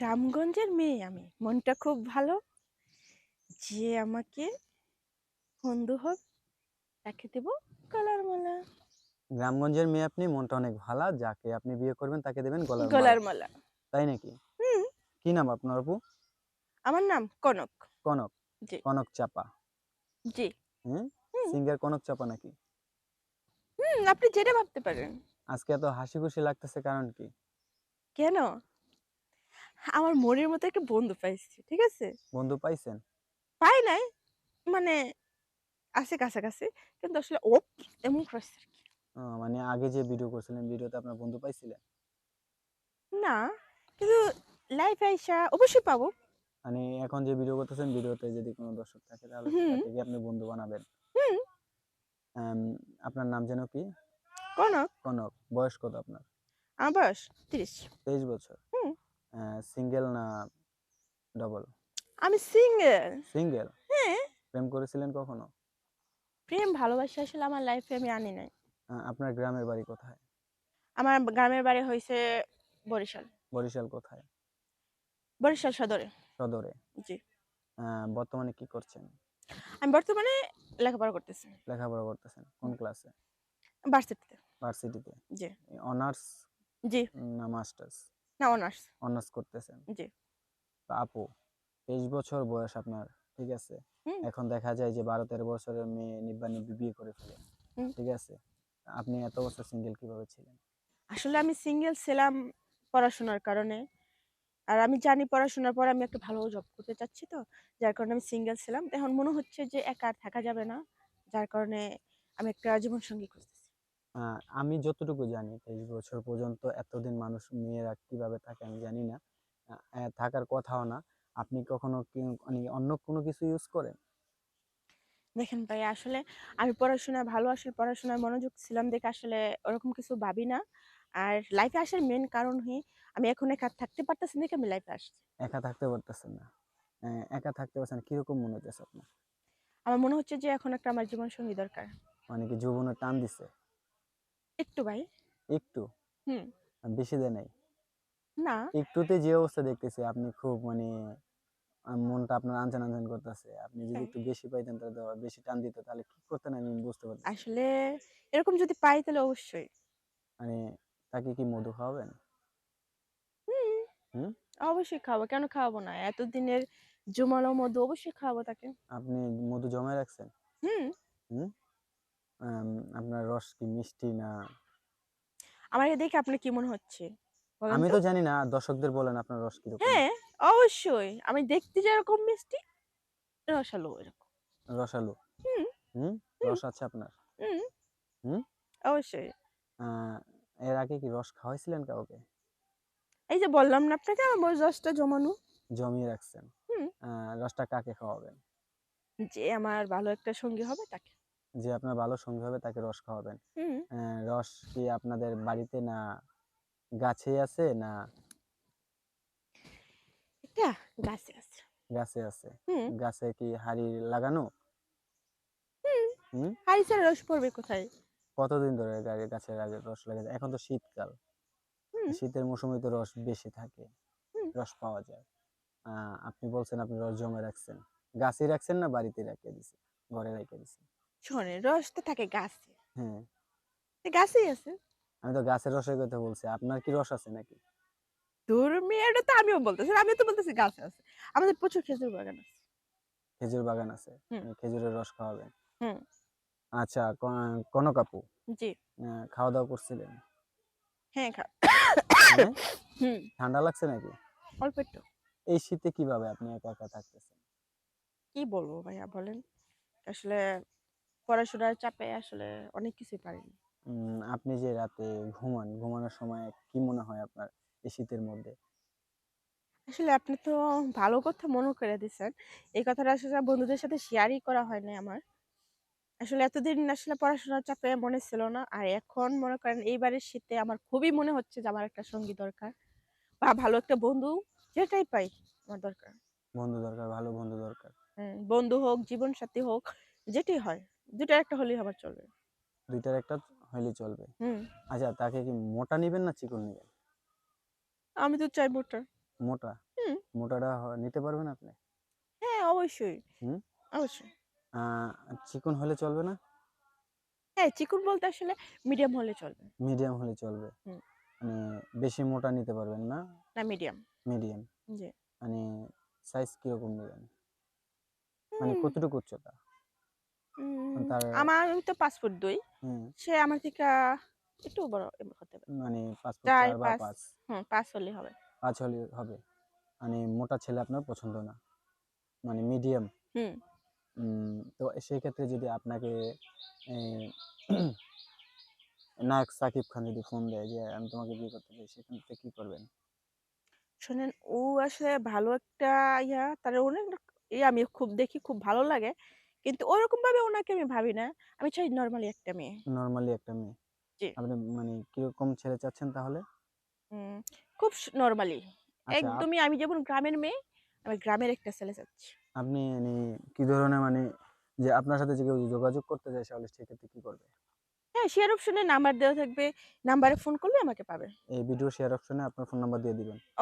গ্রামগঞ্জের মেয়ে আমি। মনটা খুব ভালো যে আমাকে বন্ধু হোক তাকে দেব গলার মালা। গ্রামগঞ্জের মেয়ে আপনি মনটা অনেক ভালো। যাকে আপনি বিয়ে করবেন তাকে দেবেন গলার মালা। গলার মালা। তাই নাকি? হুম। কি নাম আপনার আপু আমার নাম কনক। কনক? জি। কনক চাপা। জি। হুম? হুম। সিঙ্গার কনক চাপা নাকি? হুম আপনি যেটা ভাবতে পারেন। আজকে এত হাসি খুশি লাগতেছে কারণ কি? কেন? আমার মনের মতো একটা বন্ধু পাইছি ঠিক আছে? বন্ধু পাইছেন? পাই নাই মানে আছে কাছাকাছি কিন্তু আসলে ও এমন করছে আর কি। মানে আগে যে ভিডিও করছিলেন ভিডিওতে আপনার বন্ধু পাইছিলেন? না কিন্তু লাইফ আইসা অবশ্যই পাবো। মানে এখন যে ভিডিও করতেছেন ভিডিওতে যদি কোনো দর্শক থাকে তাহলে। তাকে আপনি বন্ধু বানাবেন। আপনার নাম যেন কি? কনক। কনক বয়স কত আপনার? আমার বয়স তিরিশ। তেইশ বছর। হুম সিঙ্গেল না ডবল আমি সিঙ্গেল সিঙ্গেল হ্যাঁ। প্রেম করেছিলেন কখনো? প্রেম ভালোবাসা আসলে আমার লাইফে আমি আনি নাই। আপনার গ্রামের বাড়ি কোথায়? আমার গ্রামের বাড়ি হয়েছে বরিশাল। বরিশাল কোথায়? বরিশাল সদরে। সদরে? জি। বর্তমানে কি করছেন? আমি বর্তমানে লেখাপড়া করতেছি। লেখাপড়া করতেছেন? কোন ক্লাসে ভার্সিটিতে ভার্সিটিতে জি। অনার্স জি। না মাস্টার্স না অনার্স অনার্স করতেছেন। জি। তো আপু তেইশ বছর বয়স আপনার ঠিক আছে? এখন দেখা যায় যে বারো তেরো বছরের মেয়ে নিব্বা নিব্বি বিয়ে করে ফেলে ঠিক আছে? আপনি এত বছর সিঙ্গেল কীভাবে ছিলেন? আসলে আমি সিঙ্গেল ছিলাম পড়াশোনার কারণে। আর আমি জানি পড়াশোনার পর আমি একটা ভালো জব করতে চাচ্ছি তো যার কারণে আমি সিঙ্গেল ছিলাম। এখন মনে হচ্ছে যে একা আর থাকা যাবে না যার কারণে আমি একটা জীবন সঙ্গী খুঁজতেছি। আমি যতটুকু জানি তেইশ বছর পর্যন্ত এতদিন মানুষ মেয়েরা কীভাবে থাকে আমি জানি না। থাকার কথাও না। আপনি কখনো মানে অন্য কোনো কিছু ইউজ করেন? দেখেন ভাই আসলে আমি পড়াশোনা ভালো আসলে পড়াশোনায় মনোযোগ ছিলাম দেখে আসলে ওরকম কিছু ভাবি না। আর লাইফে আসার মেন কারণ হই আমি এখন একা থাকতে পারতেছি না দেখে আমি লাইফে আসছি। একা থাকতে পারতেছেন না? একা থাকতে পারছেন কীরকম মনে হচ্ছে আপনার? আমার মনে হচ্ছে যে এখন একটা আমার জীবন সঙ্গী দরকার। মানে কি যৌবনের টান দিছে? একটু ভাই। একটু? হুম। বেশি দেয় নাই? না। একটুতে যে অবস্থা দেখতেছি আপনি খুব মানে মনটা আপনার আনচান আনচান করতেছে। আপনি যদি হ্যাঁ। একটু বেশি পাইতেন তাহলে বেশি টান দিত তাহলে কি করতেন আমি বুঝতে পারছি আসলে এরকম যদি পাই তাহলে অবশ্যই। মানে তাকে কি মধু খাওয়াবেন? হুম। হুম? অবশ্যই খাব কেন খাওয়াবো না? এতদিনের জমালো মধু অবশ্যই খাওয়াবো তাকে। আপনি মধু জমায় রাখছেন? হুম। হুম? আপনার রস কি মিষ্টি না? আমাকে দেখে আপনার কি মনে হচ্ছে? বলেন আমি তো? জানি না দর্শকদের বলেন আপনার রস কি কীরকম। হ্যাঁ অবশ্যই। আমি দেখতে যেরকম মিষ্টি রসালো এরকম। রসালো? হুম। হুম? রস আছে আপনার? হুম। হুম? অবশ্যই। আহ, এর আগে কি রস খাওয়াইছিলেন কাউকে? এই যে বললাম না আপনাকে আমার দশটা জমানো। জমিয়ে রাখছেন। হুম। আহ, রসটা কাকে খাওয়াবেন? যে আমার ভালো একটা সঙ্গী হবে তাকে। যে আপনার ভালো সঙ্গী হবে তাকে রস খাওয়াবেন। রস কি আপনাদের বাড়িতে না গাছে আছে না এটা গাছে আছে। গাছে আছে? গাছে কি হাড়ি লাগানো? হুম। হারিসের রস পড়বে কোথায়? কতদিন ধরে গাছের আগে রস লাগে? এখন তো শীতকাল। শীতের মৌসুমে তো রস বেশি থাকে। রস পাওয়া যায়। আহ, আপনি বলছেন আপনি রস জমে রাখছেন। গাছে রাখছেন না বাড়িতে রেখে দিছেন ঘরে রেখে দিছেন রস তো থাকে গাছে। হ্যাঁ। গাছেই আছে। আমি তো গাছের রসের কথা বলছি আপনার কি রস আছে নাকি? দূর মেয়েটা তো আমিও বলতেছি আমিও তো বলতেছি গাছে আছে। আমাদের প্রচুর খেজুর বাগান আছে। খেজুর বাগান আছে? খেজুরের রস খাওয়াবেন? হুম। আচ্ছা ক- কনক আপু জি। খাওয়া দাওয়া করছিলেন? হ্যাঁ খা? হুম। ঠান্ডা লাগছে নাকি? অল্প একটু। এই শীতে কীভাবে আপনি একা একা থাকতেছেন? কি বলব ভাইয়া বলেন। আসলে পড়াশোনার চাপে আসলে অনেক কিছুই পারিনি। আপনি যে রাতে ঘুমান ঘুমানোর সময় কি মনে হয় আপনার এই শীতের মধ্যে? আসলে আপনি তো ভালো কথা মনে করে দিচ্ছেন এই কথাটা আসলে বন্ধুদের সাথে শেয়ারই করা হয় না আমার। আসলে এতদিন আসলে পড়াশোনার চাপে মনে ছিল না। আর এখন মনে করেন এইবারের শীতে আমার খুবই মনে হচ্ছে যে আমার একটা সঙ্গী দরকার বা ভালো একটা বন্ধু যেটাই পাই আমার দরকার। বন্ধু দরকার ভালো বন্ধু দরকার। হুম, বন্ধু হোক জীবন সাথী হোক যেটি হয়। দুটার একটা হলেই আমার চলবে। দুইটার একটা হইলে চলবে। হুম। আচ্ছা তাকে কি মোটা নিবেন না চিকন নিবেন? আমি তো চাই মোটা। মোটা? মোটাটা নিতে পারবেন আপনি? হ্যাঁ অবশ্যই। হুম? অবশ্যই। চিকন হলে চলবে না? হ্যাঁ চিকুন বলতে আসলে মিডিয়াম হলে চলবে। মিডিয়াম হলে চলবে। মানে বেশি মোটা নিতে পারবেন না? না মিডিয়াম। মিডিয়াম। জি। মানে সাইজ কীরকম নেবেন? মানে কতটুকু উচ্চতা? আমার আমি তো দুই। সে আমার থেকে একটু বড় হতে পারে। মানে পাঁচ চার চার বা পাঁচ পাঁচ। হুম পাঁচ হলে হবে। পাঁচ হলে হবে। মানে মোটা ছেলে আপনার পছন্দ না। মানে মিডিয়াম হুম। তো সেই ক্ষেত্রে যদি আপনাকে নায়ক সাকিব খান যদি ফোন দেয় যে আমি তোমাকে বিয়ে করতে চাই সেক্ষেত্রে কি করবেন? শোনেন ও আসলে ভালো একটা ইয়া তার অনেক ইয়ে আমি খুব দেখি খুব ভালো লাগে। কিন্তু ওরকম ভাবে ওনাকে আমি ভাবি না। আমি চাই নর্মালি একটা মেয়ে। নর্মালি একটা মেয়ে। জি। আপনি মানে কীরকম ছেলে চাচ্ছেন তাহলে? খুব নর্মালি। আচ্ছা একদমই আমি যেমন গ্রামের মেয়ে আমি গ্রামের একটা ছেলে চাচ্ছি। আপনি মানে কি ধরনের মানে যে আপনার সাথে যে কেউ যোগাযোগ করতে চায় তাহলে সেক্ষেত্রে কি করবে? হ্যাঁ শেয়ার অপশনে নাম্বার দেওয়া থাকবে। নাম্বারে ফোন করলে আমাকে পাবে। এই ভিডিও শেয়ার অপশনে আপনার ফোন নাম্বার দিয়ে দিবেন।